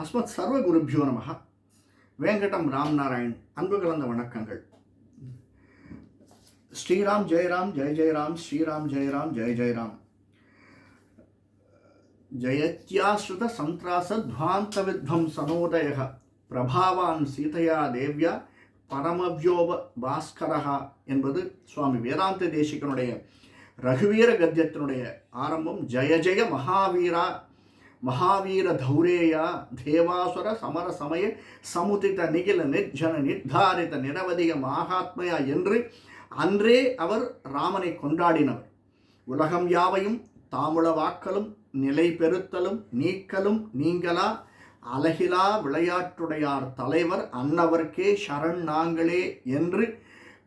அஸ்மத் சர்வ குருபியோ நமக வேங்கடம் ராம் நாராயண் அன்பு கலந்த வணக்கங்கள். ஸ்ரீராம் ஜெயராம் ஜெய ஜெயராம் ஸ்ரீராம் ஜெயராம் ஜெய ஜெயராம் ஜயத்யாஸ்ருத சந்திராசத்வாந்த வித்வம் சனோதய பிரபாவான் சீதையா தேவ்யா பரமவியோப பாஸ்கரஹா என்பது சுவாமி வேதாந்த தேசிகனுடைய ரகுவீர கத்தியத்தினுடைய ஆரம்பம். ஜெய ஜெய மகாவீரா மகாவீர தௌரேயா தேவாசுர சமர சமய சமுதித நிகில நிர்ஜன நிர்தாரித நிரவதிக மகாத்மயா என்று அன்றே அவர் ராமனை கொண்டாடினவர் உலகம் யாவையும் தாமுளவாக்கலும் நிலை பெறுத்தலும் நீக்கலும் நீங்களா அழகிலா விளையாட்டுடையார் தலைவர் அன்னவர்க்கே சரண் நாங்களே என்று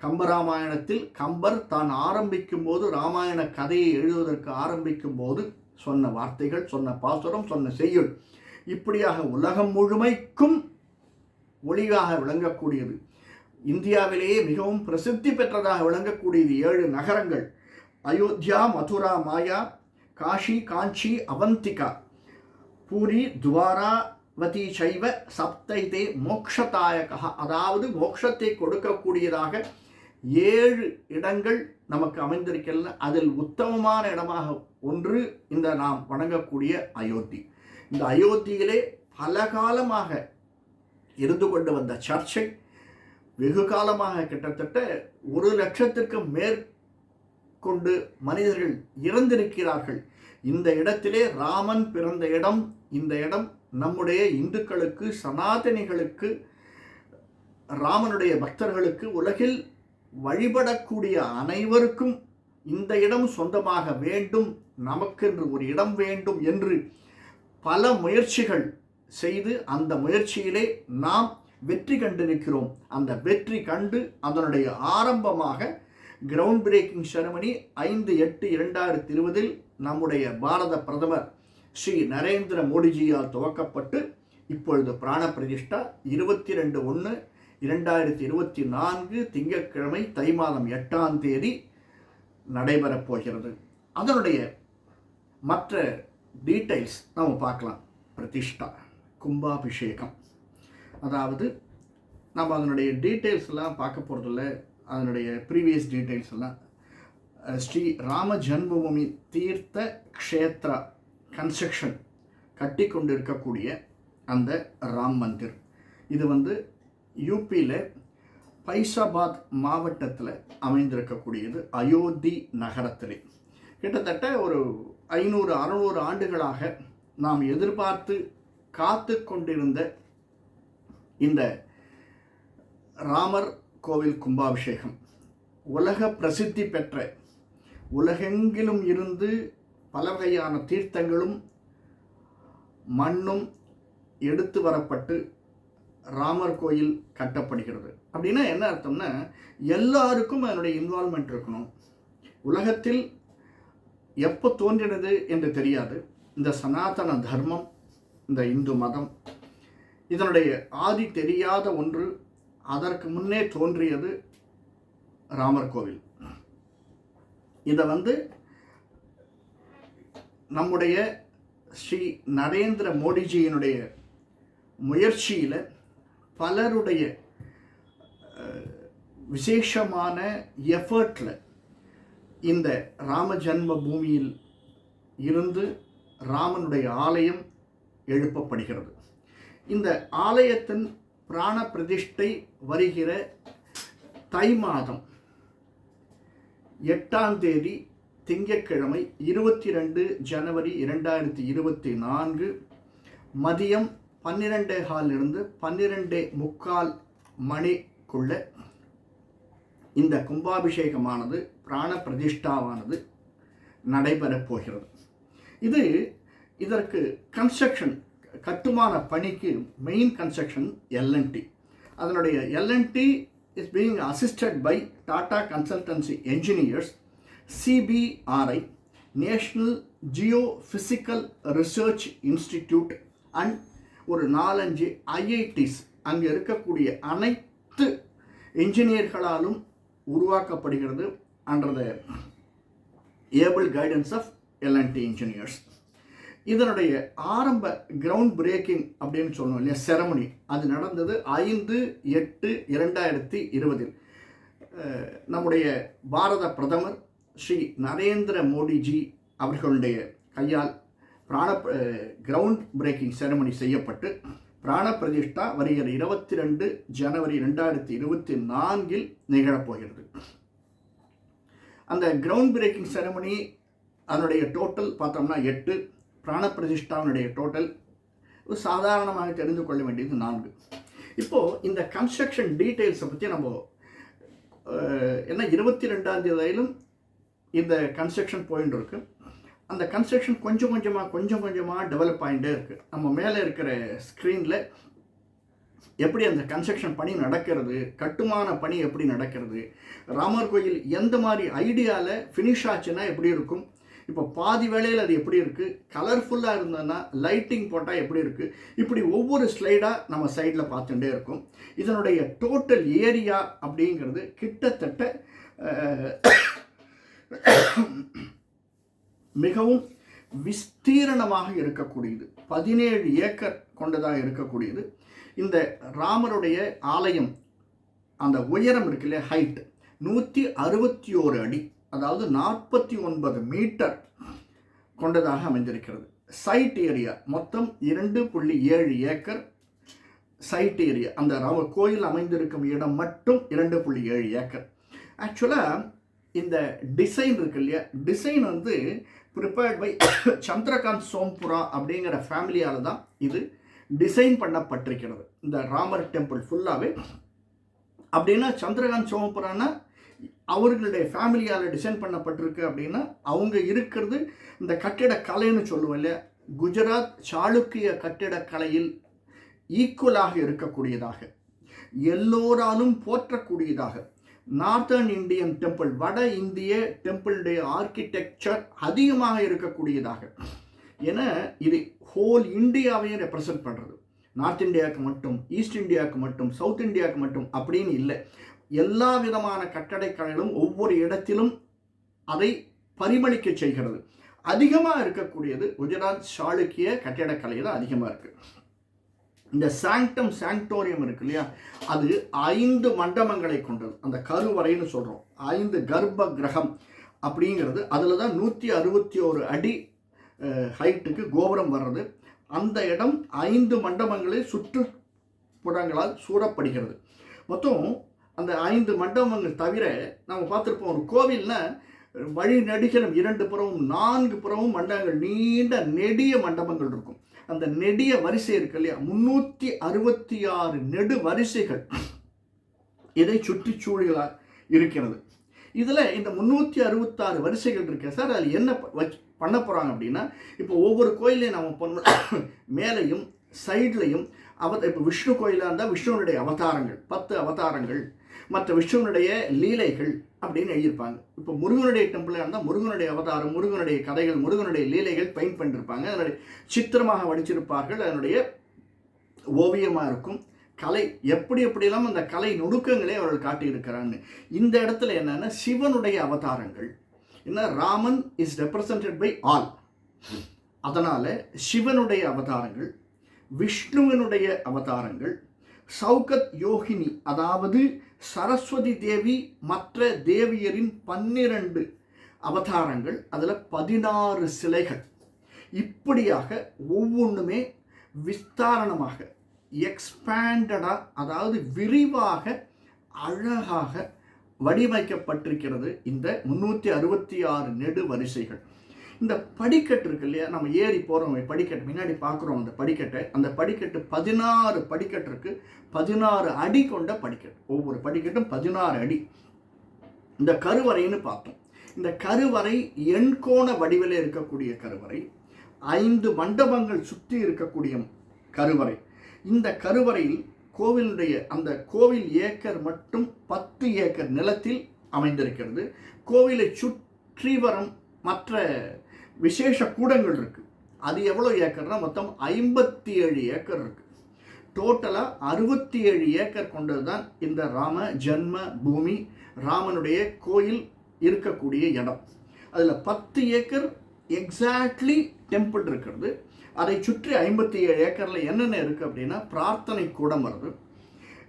கம்பராமாயணத்தில் கம்பர் தான் ஆரம்பிக்கும் போது ராமாயண கதையை எழுதுவதற்கு ஆரம்பிக்கும் போது சொன்ன வார்த்தைகள் சொன்ன பாசுரம் சொன்ன செய்யுள் இப்படியாக உலகம் முழுமைக்கும் ஒளியாக விளங்கக்கூடியது. இந்தியாவிலேயே மிகவும் பிரசித்தி பெற்றதாக விளங்கக்கூடியது ஏழு நகரங்கள். அயோத்தியா மதுரா மாயா காஷி காஞ்சி அவந்திகா. பூரி துவாராவதி சைவ சப்தைதே மோக்ஷதாயகா. அதாவது மோக்ஷத்தை கொடுக்கக்கூடியதாக ஏழு இடங்கள் நமக்கு அமைந்திருக்கின்றன. அதில் உத்தமமான இடமாக ஒன்று இந்த நாம் வணங்கக்கூடிய அயோத்தி. இந்த அயோத்தியிலே பல காலமாக இருந்து கொண்டு வந்த சர்ச்சை வெகு காலமாக கிட்டத்தட்ட ஒரு லட்சத்திற்கு மேற்கொண்டு மனிதர்கள் இறந்திருக்கிறார்கள். இந்த இடத்திலே ராமன் பிறந்த இடம் இந்த இடம் நம்முடைய இந்துக்களுக்கு சனாதனிகளுக்கு ராமனுடைய பக்தர்களுக்கு உலகில் வழிபடக்கூடிய அனைவருக்கும் இந்த இடம் சொந்தமாக வேண்டும் நமக்கென்று ஒரு இடம் வேண்டும் என்று பல முயற்சிகள் செய்து அந்த முயற்சியிலே நாம் வெற்றி கண்டிருக்கிறோம். அந்த வெற்றி கண்டு அதனுடைய ஆரம்பமாக கிரவுண்ட் பிரேக்கிங் செரமனி ஐந்து எட்டு இரண்டாயிரத்தி இருபதில் நம்முடைய பாரத பிரதமர் ஸ்ரீ நரேந்திர மோடிஜியால் துவக்கப்பட்டு இப்பொழுது பிராண பிரதிஷ்டா இருபத்தி ரெண்டு ஒன்று இரண்டாயிரத்தி இருபத்தி நான்கு திங்கட்கிழமை தை மாதம் எட்டாம் தேதி நடைபெறப் போகிறது. அதனுடைய மற்ற டீட்டெயில்ஸ் நம்ம பார்க்கலாம். பிரதிஷ்டா கும்பாபிஷேகம். அதாவது நம்ம அதனுடைய டீட்டெயில்ஸ் எல்லாம் பார்க்க போகிறதில்ல அதனுடைய ப்ரீவியஸ் டீட்டெயில்ஸ் எல்லாம். ஸ்ரீ ராம ஜன்மபூமி தீர்த்த க்ஷேத்ரா கன்ஸ்ட்ரக்ஷன் கட்டி கொண்டிருக்கக்கூடிய அந்த ராம் மந்திர். இது வந்து யூபியில் பைசாபாத் மாவட்டத்தில் அமைந்திருக்கக்கூடியது அயோத்தி நகரத்திலே. கிட்டத்தட்ட ஒரு ஐநூறு அறநூறு ஆண்டுகளாக நாம் எதிர்பார்த்து காத்து கொண்டிருந்த இந்த ராமர் கோவில் கும்பாபிஷேகம் உலக பிரசித்தி பெற்ற உலகெங்கிலும் இருந்து பல வகையான தீர்த்தங்களும் மண்ணும் எடுத்து வரப்பட்டு ராமர் கோயில் கட்டப்படுகிறது. அப்படின்னா என்ன அர்த்தம்னா எல்லாருக்கும் அதனுடைய இன்வால்மெண்ட் இருக்கணும். உலகத்தில் எப்போ தோன்றினது என்று தெரியாது. இந்த சனாதன தர்மம் இந்த இந்து மதம் இதனுடைய ஆதி தெரியாத ஒன்று அதற்கு முன்னே தோன்றியது ராமர் கோவில். இதை வந்து நம்முடைய ஸ்ரீ நரேந்திர மோடிஜியினுடைய முயற்சியில் பலருடைய விசேஷமான எஃபர்ட்டில் இந்த ராம ஜன்ம பூமியில் இருந்து ராமனுடைய ஆலயம் எழுப்பப்படுகிறது. இந்த ஆலயத்தின் பிராண பிரதிஷ்டை வருகிற தை மாதம் எட்டாம் தேதி திங்கட்கிழமை இருபத்தி ரெண்டு ஜனவரி இரண்டாயிரத்தி இருபத்தி நான்கு மதியம் பன்னிரெண்டே இருந்து பன்னிரெண்டே முக்கால் மணிக்குள்ள இந்த கும்பாபிஷேகமானது பிராண பிரதிஷ்டாவானது நடைபெறப் போகிறது. இது இதற்கு கன்ஸ்ட்ரக்ஷன் கட்டுமான பணிக்கு main construction L and T அதனுடைய L and T is being assisted by Tata consultancy engineers CBRI national geophysical research institute and ஒரு நாலஞ்சு ஐஐடிஸ் அங்கே இருக்கக்கூடிய அனைத்து இன்ஜினியர்களாலும் உருவாக்கப்படுகிறது under the able guidance of L and T engineers இதனுடைய ஆரம்ப கிரவுண்ட் பிரேக்கிங் அப்படின்னு சொல்லணும் இல்லையா செரமனி அது நடந்தது ஐந்து எட்டு இரண்டாயிரத்தி இருபதில். நம்முடைய பாரத பிரதமர் ஸ்ரீ நரேந்திர மோடிஜி அவர்களுடைய கையால் பிராண கிரவுண்ட் பிரேக்கிங் செரமனி செய்யப்பட்டு பிராண பிரதிஷ்டா வருகிற இருபத்தி ரெண்டு ஜனவரி ரெண்டாயிரத்தி இருபத்தி நான்கில் நிகழப்போகிறது அந்த கிரவுண்ட் பிரேக்கிங் செரமனி அதனுடைய டோட்டல் பார்த்தோம்னா எட்டு பிராண பிரதிஷ்டாவினுடைய டோட்டல் சாதாரணமாக தெரிந்து கொள்ள வேண்டியது நான்கு. இப்போது இந்த கன்ஸ்ட்ரக்ஷன் டீட்டெயில்ஸை பற்றி நம்ம என்ன இருபத்தி ரெண்டாம் தேதியிலும் இந்த கன்ஸ்ட்ரக்ஷன் போயின்னு இருக்குது அந்த கன்ஸ்ட்ரக்ஷன் கொஞ்சம் கொஞ்சமாக கொஞ்சம் கொஞ்சமாக டெவலப் ஆகிட்டே இருக்குது நம்ம மேலே இருக்கிற ஸ்க்ரீனில் எப்படி அந்த கன்ஸ்ட்ரக்ஷன் பணி நடக்கிறது கட்டுமான பணி எப்படி நடக்கிறது ராமர் கோயில் எந்த மாதிரி ஐடியாவில் ஃபினிஷ் ஆச்சுன்னா எப்படி இருக்கும் இப்போ பாதி வேளையில் அது எப்படி இருக்குது கலர்ஃபுல்லாக இருந்ததுன்னா லைட்டிங் போட்டால் எப்படி இருக்குது இப்படி ஒவ்வொரு ஸ்லைடாக நம்ம சைடில் பார்த்துட்டே இருக்கும். இதனுடைய டோட்டல் ஏரியா அப்படிங்கிறது கிட்டத்தட்ட மிகவும் விஸ்தீரணமாக இருக்கக்கூடியது. பதினேழு ஏக்கர் கொண்டதாக இருக்கக்கூடியது. இந்த ராமருடைய ஆலயம் அந்த உயரம் இருக்குல்ல இல்லையா ஹைட் நூற்றி அறுபத்தி ஓரு அடி அதாவது நாற்பத்தி ஒன்பது மீட்டர் கொண்டதாக அமைந்திருக்கிறது. சைட் ஏரியா மொத்தம் இரண்டு புள்ளி ஏழு ஏக்கர் சைட் ஏரியா அந்த ராம கோயில் அமைந்திருக்கும் இடம் மட்டும் இரண்டு புள்ளி ஏழு ஏக்கர். ஆக்சுவலாக இந்த டிசைன் இருக்கு இல்லையா டிசைன் வந்து ப்ரிப்பேர்ட் பை சந்திரகாந்த் சோம்புரா அப்படிங்கிற ஃபேமிலியால் தான் இது டிசைன் பண்ணப்பட்டிருக்கிறது. இந்த ராமர் டெம்பிள் ஃபுல்லாகவே அப்படின்னா சந்திரகாந்த் சோமபுரானா அவர்களுடைய ஃபேமிலியால் டிசைன் பண்ணப்பட்டிருக்கு அப்படின்னா அவங்க இருக்கிறது இந்த கட்டிடக்கலைன்னு சொல்லுவோம் இல்லையா? குஜராத் சாளுக்கிய கட்டிடக்கலையில் ஈக்குவலாக இருக்கக்கூடியதாக. எல்லோராலும் போற்றக்கூடியதாக. நார்த்தர்ன் இந்தியன் டெம்பிள் வட இந்திய டெம்பிளுடைய ஆர்கிடெக்சர் அதிகமாக இருக்கக்கூடியதாக. என இது ஹோல் இந்தியாவையும் ரெப்ரசன்ட் பண்ணுறது நார்த் இந்தியாவுக்கு மட்டும் ஈஸ்ட் இந்தியாவுக்கு மட்டும் சவுத் இந்தியாவுக்கு மட்டும் அப்படின்னு இல்லை. எல்லா விதமான கட்டடக்கலைகளும் ஒவ்வொரு இடத்திலும் அதை பரிமளிக்க செய்கிறது. அதிகமாக இருக்கக்கூடியது குஜராத் சாளுக்கிய கட்டிடக்கலை தான் அதிகமாக இருக்குது இந்த சாங்டம் சாங்டோரியம் இருக்கு இல்லையா? அது ஐந்து மண்டபங்களை கொண்டது. அந்த கருவறைன்னு சொல்கிறோம் ஐந்து கர்ப்ப கிரகம் அப்படிங்கிறது. அதில் தான் நூற்றி அறுபத்தி ஒரு அடி ஹைட்டுக்கு கோபுரம் வர்றது. அந்த இடம் ஐந்து மண்டபங்களை சுற்றுப்புறங்களால் சூடப்படுகிறது மொத்தம் அந்த ஐந்து மண்டபங்கள் தவிர நம்ம பார்த்துருப்போம் ஒரு கோவிலில் வழி நடிகரம் இரண்டு புறமும் நான்கு புறமும் மண்டபங்கள் நீண்ட நெடிய மண்டபங்கள் இருக்கும். அந்த நெடிய வரிசை இருக்கு இல்லையா? முன்னூற்றி அறுபத்தி ஆறு நெடு வரிசைகள் இதை சுற்றி சூழலாக இருக்கிறது. இதில் இந்த முந்நூற்றி அறுபத்தாறு வரிசைகள் இருக்கு சார் அதில் என்ன வச்சு பண்ண போகிறாங்க அப்படின்னா இப்போ ஒவ்வொரு கோயிலையும் நம்ம பண்ண மேலையும் சைட்லையும் அவ இப்போ விஷ்ணு கோயிலாக இருந்தால் விஷ்ணுவனுடைய அவதாரங்கள் பத்து அவதாரங்கள் மற்ற விஷ்ணுவனுடைய லீலைகள் அப்படின்னு எழுதியிருப்பாங்க. இப்போ முருகனுடைய டெம்பிளாக இருந்தால் முருகனுடைய அவதாரம் முருகனுடைய கதைகள் முருகனுடைய லீலைகள் பெயிண்ட் பண்ணியிருப்பாங்க அதனுடைய சித்திரமாக வடிச்சிருப்பார்கள். அதனுடைய ஓவியமாக இருக்கும். கலை எப்படி எப்படியெல்லாம் அந்த கலை நுணுக்கங்களே அவர்கள் காட்டியிருக்கிறான்னு. இந்த இடத்துல என்னென்னா சிவனுடைய அவதாரங்கள். என்ன Raman is represented by all அதனால் சிவனுடைய அவதாரங்கள் விஷ்ணுவினுடைய அவதாரங்கள் சௌகத் யோகினி அதாவது சரஸ்வதி தேவி மற்ற தேவியரின் பன்னிரண்டு அவதாரங்கள் அதில் பதினாறு சிலைகள். இப்படியாக ஒவ்வொன்றுமே விஸ்தாரணமாக எக்ஸ்பேண்டடாக அதாவது விரிவாக அழகாக வடிவமைக்கப்பட்டிருக்கிறது இந்த முந்நூற்றி அறுபத்தி ஆறு நெடு வரிசைகள் இந்த படிக்கட்டு இருக்கு இல்லையா? நம்ம ஏறி போகிறோம் படிக்கட்டு முன்னாடி பார்க்குறோம் அந்த படிக்கட்டை. அந்த படிக்கட்டு பதினாறு படிக்கட்டு இருக்கு. பதினாறு அடி கொண்ட படிக்கட்டு. ஒவ்வொரு படிக்கட்டும் பதினாறு அடி. இந்த கருவறைன்னு பார்த்தோம். இந்த கருவறை எண்கோண வடிவில் இருக்கக்கூடிய கருவறை ஐந்து மண்டபங்கள் சுற்றி இருக்கக்கூடிய கருவறை. இந்த கருவறையில் கோவிலுடைய அந்த கோவில் ஏக்கர் மட்டும் பத்து ஏக்கர் நிலத்தில் அமைந்திருக்கிறது. கோவிலை சுற்றி வரும் மற்ற விசேஷ கூடங்கள் இருக்குது அது எவ்வளோ ஏக்கர்னா மொத்தம் ஐம்பத்தி ஏழு ஏக்கர் இருக்குது டோட்டலாக அறுபத்தி ஏழு ஏக்கர் கொண்டது தான் இந்த ராம ஜன்ம பூமி ராமனுடைய கோயில் இருக்கக்கூடிய இடம். அதில் பத்து ஏக்கர் எக்ஸாக்ட்லி டெம்பிள் இருக்கிறது. அதை சுற்றி ஐம்பத்தி ஏழு ஏக்கரில் என்னென்ன இருக்குது அப்படின்னா பிரார்த்தனை கூடம் வருது.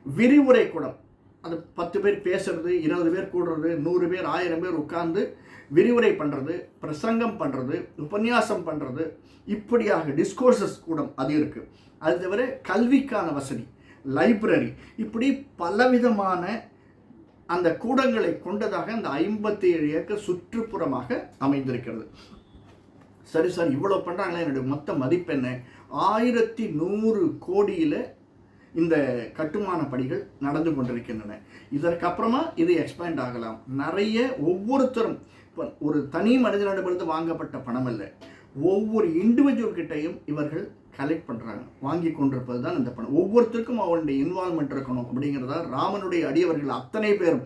விரிவுரை கூடம். அது பத்து பேர் பேசுறது இருபது பேர் கூடுறது நூறு பேர் ஆயிரம் பேர் உட்கார்ந்து விரிவுரை பண்ணுறது பிரசங்கம் பண்ணுறது உபன்யாசம் பண்ணுறது இப்படியாக டிஸ்கோர்சஸ் கூடம் அது இருக்குது அது தவிர கல்விக்கான வசதி லைப்ரரி இப்படி பலவிதமான அந்த கூடங்களை கொண்டதாக அந்த ஐம்பத்தி ஏழு ஏக்கர் சுற்றுப்புறமாக அமைந்திருக்கிறது. சரி சார் இவ்வளோ பண்ணுறாங்களே என்னுடைய மொத்த மதிப்பு ஆயிரத்தி நூறு கோடியில் இந்த கட்டுமான பணிகள் நடந்து கொண்டிருக்கின்றன. இதற்கப்புறமா இது எக்ஸ்பேண்ட் ஆகலாம். நிறைய ஒவ்வொருத்தரும் இப்போ ஒரு தனி மனிதனிடமிருந்து வாங்கப்பட்ட பணம் அல்ல. ஒவ்வொரு இண்டிவிஜுவல் கிட்டையும் இவர்கள் கலெக்ட் பண்ணுறாங்க வாங்கி கொண்டிருப்பது தான் இந்த பணம். ஒவ்வொருத்தருக்கும் அவனுடைய இன்வால்மெண்ட் இருக்கணும் அப்படிங்கிறதா ராமனுடைய அடியவர்கள் அத்தனை பேரும்.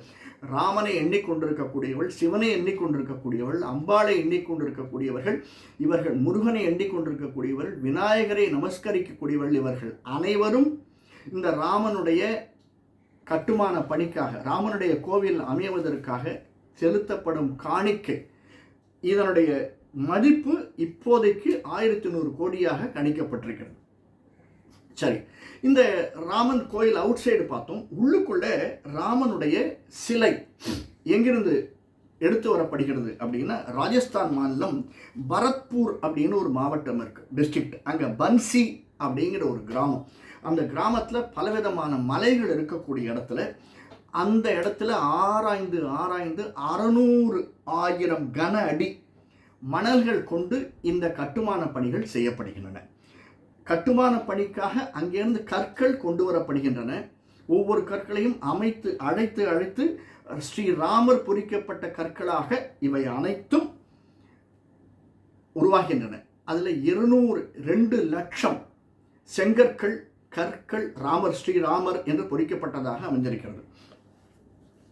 ராமனை எண்ணிக்கொண்டிருக்கக்கூடியவள் சிவனை எண்ணிக்கொண்டிருக்கக்கூடியவள் அம்பாளை எண்ணிக்கொண்டிருக்கக்கூடியவர்கள் இவர்கள் முருகனை எண்ணிக்கொண்டிருக்கக்கூடியவர்கள் விநாயகரை நமஸ்கரிக்கக்கூடியவர்கள் இவர்கள் அனைவரும் இந்த ராமனுடைய கட்டுமான பணிக்காக ராமனுடைய கோவில் அமைவதற்காக செலுத்தப்படும் காணிக்கை இதனுடைய மதிப்பு இப்போதைக்கு ஆயிரத்தி நூறு கோடியாக கணிக்கப்பட்டிருக்கிறது. சரி இந்த ராமன் கோயில் அவுட் சைடு பார்த்தோம். உள்ளுக்குள்ளே ராமனுடைய சிலை எங்கிருந்து எடுத்து வரப்படுகிறது அப்படின்னா ராஜஸ்தான் மாநிலம் பரத்பூர் அப்படின்னு ஒரு மாவட்டம் இருக்குது டிஸ்ட்ரிக்ட் அங்கே பன்சி அப்படிங்கிற ஒரு கிராமம். அந்த கிராமத்தில் பலவிதமான மலைகள் இருக்கக்கூடிய இடத்துல அந்த இடத்துல ஆராய்ந்து ஆராய்ந்து அறநூறு ஆயிரம் கன அடி மணல்கள் கொண்டு இந்த கட்டுமான பணிகள் செய்யப்படுகின்றன. கட்டுமான பணிக்காக அங்கேருந்து கற்கள் கொண்டு வரப்படுகின்றன. ஒவ்வொரு கற்களையும் அமைத்து அழைத்து அழைத்து ஸ்ரீராமர் பொறிக்கப்பட்ட கற்களாக இவை அனைத்தும் உருவாகின்றன. அதில் இருநூறு ரெண்டு லட்சம் செங்கற்கள் கற்கள் ராமர் ஸ்ரீராமர் என்று பொறிக்கப்பட்டதாக அமைஞ்சிருக்கிறது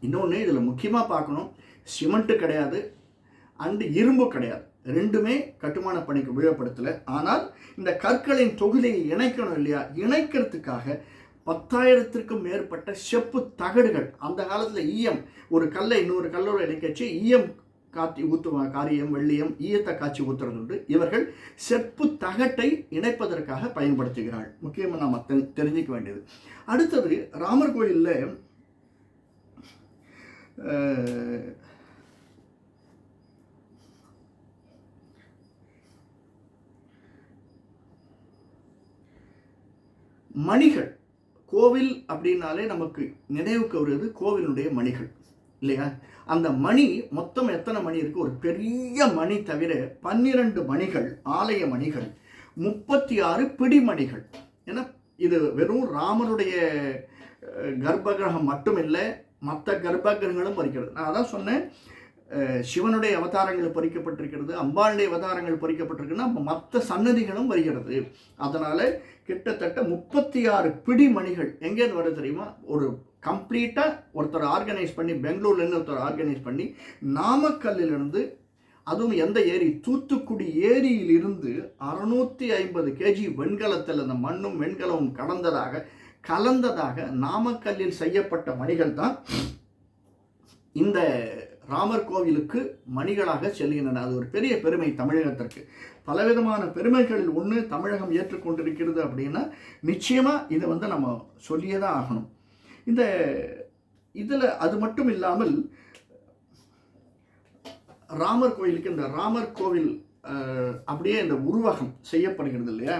இன்னொன்று இதில் முக்கியமாக பார்க்கணும் சிமெண்ட்டு கிடையாது அண்டு இரும்பு கிடையாது. ரெண்டுமே கட்டுமான பணிக்கு உபயோகப்படுத்தலை. ஆனால் இந்த கற்களின் தொகுதியை இணைக்கணும் இல்லையா? இணைக்கிறதுக்காக பத்தாயிரத்திற்கும் மேற்பட்ட செப்பு தகடுகள். அந்த காலத்தில் ஈயம் ஒரு கல்லை இன்னொரு கல்லோட இணைக்கச்சு ஈயம் காத்தி ஊத்து காரியம் வெள்ளியம் ஈயத்தை காய்ச்சி ஊத்துறதுண்டு உண்டு இவர்கள் செப்பு தகட்டை இணைப்பதற்காக பயன்படுத்துகிறாள். முக்கியமாக நாம் தெ- வேண்டியது. அடுத்தது ராமர் கோயிலில் மணிகள். கோவில் அப்படின்னாலே நமக்கு நினைவுக்கு வருவது கோவிலுடைய மணிகள். இல்லையா? அந்த மணி மொத்தம் எத்தனை மணி இருக்குது ஒரு பெரிய மணி தவிர பன்னிரண்டு மணிகள் ஆலய மணிகள் முப்பத்தி ஆறு பிடிமணிகள். ஏன்னா இது வெறும் ராமனுடைய கர்ப்பகிரகம் மட்டும் இல்லை மற்ற கர்ப்பகிரகங்களும் பறிக்கிறது. நான் அதான் சொன்னேன் சிவனுடைய அவதாரங்கள் பொறிக்கப்பட்டிருக்கிறது அம்பாளுடைய அவதாரங்கள் பொறிக்கப்பட்டிருக்குன்னா மற்ற சன்னதிகளும் வருகிறது. அதனால் கிட்டத்தட்ட முப்பத்தி ஆறு பிடிமணிகள் எங்கேருந்து வருது தெரியுமா? ஒரு கம்ப்ளீட்டாக ஒருத்தர் ஆர்கனைஸ் பண்ணி பெங்களூர்லேருந்து ஒருத்தர் ஆர்கனைஸ் பண்ணி நாமக்கல்லிலிருந்து அதுவும் எந்த ஏரி தூத்துக்குடி ஏரியிலிருந்து அறுநூற்றி ஐம்பது கேஜி வெண்கலத்தில் அந்த மண்ணும் வெண்கலமும் கடந்ததாக கலந்ததாக நாமக்கல்லில் செய்யப்பட்ட மணிகள் தான் இந்த ராமர் கோவிலுக்கு மணிகளாக செல்கின்றன. அது ஒரு பெரிய பெருமை தமிழகத்திற்கு. பலவிதமான பெருமைகளில் ஒன்று தமிழகம் ஏற்றுக்கொண்டிருக்கிறது அப்படின்னா நிச்சயமாக இதை வந்து நம்ம சொல்லியே தான் ஆகணும். இந்த இதில் அது மட்டும் இல்லாமல் ராமர் கோயிலுக்கு இந்த ராமர் கோவில் அப்படியே இந்த உருவகம் செய்யப்படுகிறது இல்லையா?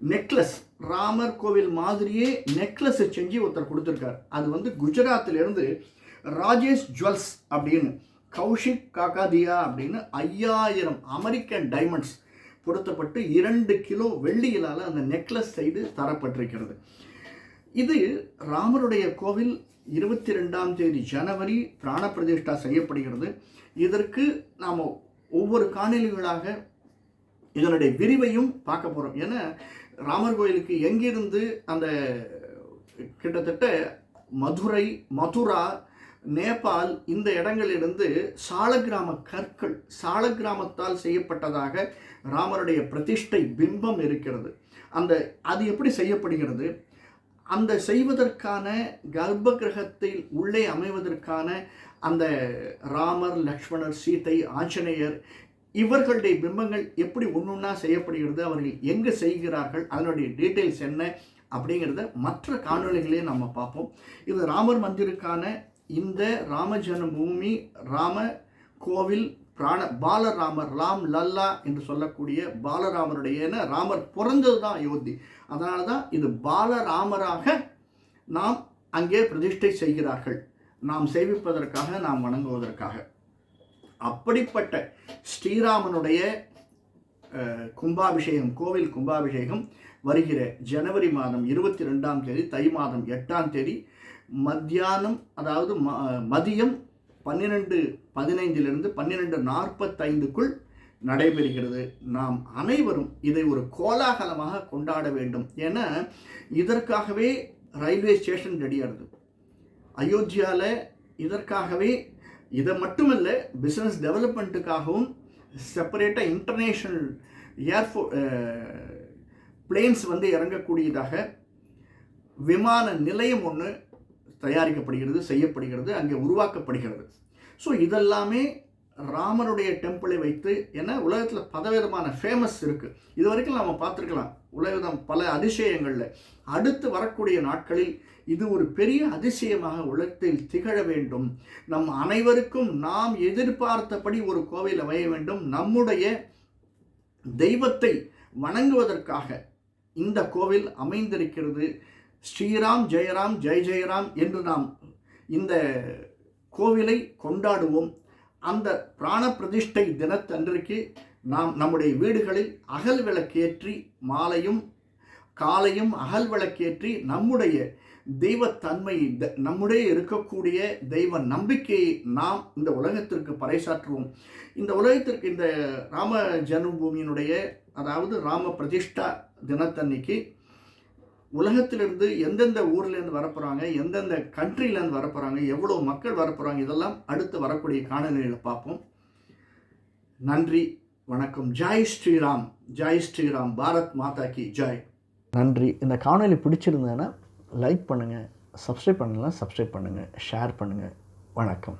நெக்லஸ் ராமர் கோவில் மாதிரியே நெக்லஸ் செஞ்சு ஒருத்தர் கொடுத்துருக்கார். அது வந்து குஜராத்திலேருந்து ராஜேஷ் ஜுவல்ஸ் அப்படின்னு கௌஷிக் காகாதியா அப்படின்னு ஐயாயிரம் அமெரிக்கன் டைமண்ட்ஸ் பொருத்தப்பட்டு இரண்டு கிலோ வெள்ளியிலால் அந்த நெக்லஸ் செய்து தரப்பட்டிருக்கிறது. இது ராமருடைய கோவில் இருபத்தி ரெண்டாம் தேதி ஜனவரி பிராண பிரதிஷ்டா செய்யப்படுகிறது. இதற்கு நாம் ஒவ்வொரு காணொலிகளாக இதனுடைய விரிவையும் பார்க்க போகிறோம் ஏன்னா ராமர் கோயிலுக்கு எங்கிருந்து அந்த கிட்டத்தட்ட மதுரை மதுரா நேபாள் இந்த இடங்களிலிருந்து சாலக்கிராம கற்கள் சாலக்கிராமத்தால் செய்யப்பட்டதாக ராமருடைய பிரதிஷ்டை பிம்பம் இருக்கிறது. அந்த அது எப்படி செய்யப்படுகிறது? அந்த செய்வதற்கான கர்ப்ப கிரகத்தில் உள்ளே அமைவதற்கான அந்த ராமர் லக்ஷ்மணர் சீதை ஆஞ்சநேயர் இவர்களுடைய பிம்பங்கள் எப்படி ஒன்றொன்னா செய்யப்படுகிறது அவர்கள் எங்கே செய்கிறார்கள் அதனுடைய டீட்டெயில்ஸ் என்ன அப்படிங்கிறத மற்ற காணொலிகளே நம்ம பார்ப்போம். இது ராமர் மந்திருக்கான இந்த ராம ஜனபூமி ராம கோவில் பிராண பாலராமர் ராம் லல்லா என்று சொல்லக்கூடிய பாலராமருடைய ஏன்னா ராமர் பிறந்தது தான் அயோத்தி. அதனால தான் இது பாலராமராக நாம் அங்கே பிரதிஷ்டை செய்கிறார்கள். நாம் சேவிப்பதற்காக நாம் வணங்குவதற்காக. அப்படிப்பட்ட ஸ்ரீராமனுடைய கும்பாபிஷேகம் கோவில் கும்பாபிஷேகம் வருகிற ஜனவரி மாதம் இருபத்தி ரெண்டாம் தேதி தை மாதம் எட்டாம் தேதி மத்தியானம் அதாவது ம- மதியம் பன்னிரெண்டு பதினைந்திலிருந்து பன்னிரெண்டு நாற்பத்தைந்துக்குள் நடைபெறுகிறது. நாம் அனைவரும் இதை ஒரு கோலாகலமாக கொண்டாட வேண்டும். ஏன்னா இதற்காகவே ரயில்வே ஸ்டேஷன் ரெடியாகிறது அயோத்தியாவில் இதற்காகவே இதை மட்டுமல்ல பிஸ்னஸ் டெவலப்மெண்ட்டுக்காகவும் செப்பரேட்டாக இன்டர்நேஷ்னல் ஏர்ஃபோ பிளேன்ஸ் வந்து இறங்கக்கூடியதாக விமான நிலையம் ஒன்று தயாரிக்கப்படுகிறது செய்யப்படுகிறது அங்கே உருவாக்கப்படுகிறது. ஸோ இதெல்லாமே ராமனுடைய டெம்பிளை வைத்து ஏன்னா உலகத்தில் பலவிதமான ஃபேமஸ் இருக்குது இது வரைக்கும் நம்ம பார்த்துருக்கலாம். உலகம் பல அதிசயங்களில். அடுத்து வரக்கூடிய நாட்களில் இது ஒரு பெரிய அதிசயமாக உலகத்தில் திகழ வேண்டும். நம் அனைவருக்கும் நாம் எதிர்பார்த்தபடி ஒரு கோவில் அமைய வேண்டும். நம்முடைய தெய்வத்தை வணங்குவதற்காக இந்த கோவில் அமைந்திருக்கிறது. ஸ்ரீராம் ஜெயராம் ஜெய் ஜெயராம் என்று நாம் இந்த கோவிலை கொண்டாடுவோம். அந்த பிராண பிரதிஷ்டை தினத்தன்றைக்கு நாம் நம்முடைய வீடுகளில் அகல் விளக்கேற்றி மாலையும் காலையும் அகல் விளக்கேற்றி நம்முடைய தெய்வத்தன்மை த- நம்முடைய இருக்கக்கூடிய தெய்வ நம்பிக்கையை நாம் இந்த உலகத்திற்கு பறைசாற்றுவோம். இந்த உலகத்திற்கு இந்த ராம ஜன்மபூமியினுடைய அதாவது ராம பிரதிஷ்டா தினத்தன்னைக்கு உலகத்திலிருந்து எந்தெந்த ஊர்லேருந்து வரப்போகிறாங்க எந்தெந்த கண்ட்ரிலேருந்து வரப்போகிறாங்க எவ்வளோ மக்கள் வரப்போகிறாங்க இதெல்லாம் அடுத்து வரக்கூடிய காணொலியில் பார்ப்போம். நன்றி வணக்கம். ஜெய் ஸ்ரீராம். ஜெய் ஸ்ரீராம். பாரத் மாதா கி ஜாய். நன்றி. இந்த காணொலி பிடிச்சிருந்தேன்னா லைக் பண்ணுங்கள் சப்ஸ்கிரைப் பண்ணலாம் சப்ஸ்கிரைப் பண்ணுங்கள் ஷேர் பண்ணுங்கள் வணக்கம்.